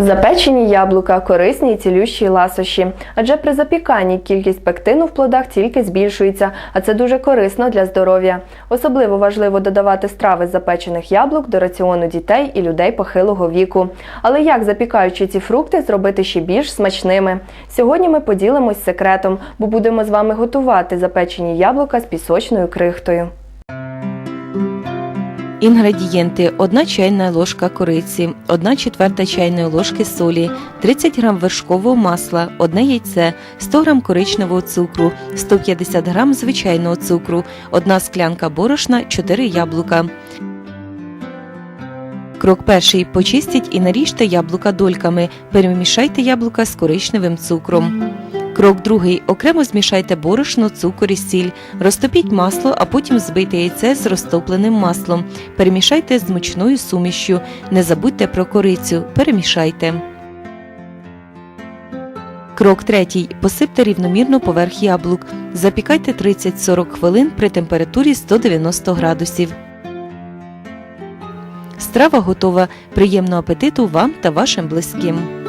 Запечені яблука корисні і цілющі ласощі, адже при запіканні кількість пектину в плодах тільки збільшується, а це дуже корисно для здоров'я. Особливо важливо додавати страви з запечених яблук до раціону дітей і людей похилого віку. Але як запікаючи ці фрукти зробити ще більш смачними? Сьогодні ми поділимось секретом, бо будемо з вами готувати запечені яблука з пісочною крихтою. Інгредієнти: 1 чайна ложка кориці, 1 четверта чайної ложки солі, 30 г вершкового масла, 1 яйце, 100 г коричневого цукру, 150 г звичайного цукру, 1 склянка борошна, 4 яблука. Крок перший. Почистіть і наріжте яблука дольками. Перемішайте яблука з коричневим цукром. Крок другий. Окремо змішайте борошно, цукор і сіль. Розтопіть масло, а потім збийте яйце з розтопленим маслом. Перемішайте з мучною сумішю. Не забудьте про корицю. Перемішайте. Крок третій. Посипте рівномірно поверх яблук. Запікайте 30-40 хвилин при температурі 190 градусів. Страва готова. Приємного апетиту вам та вашим близьким.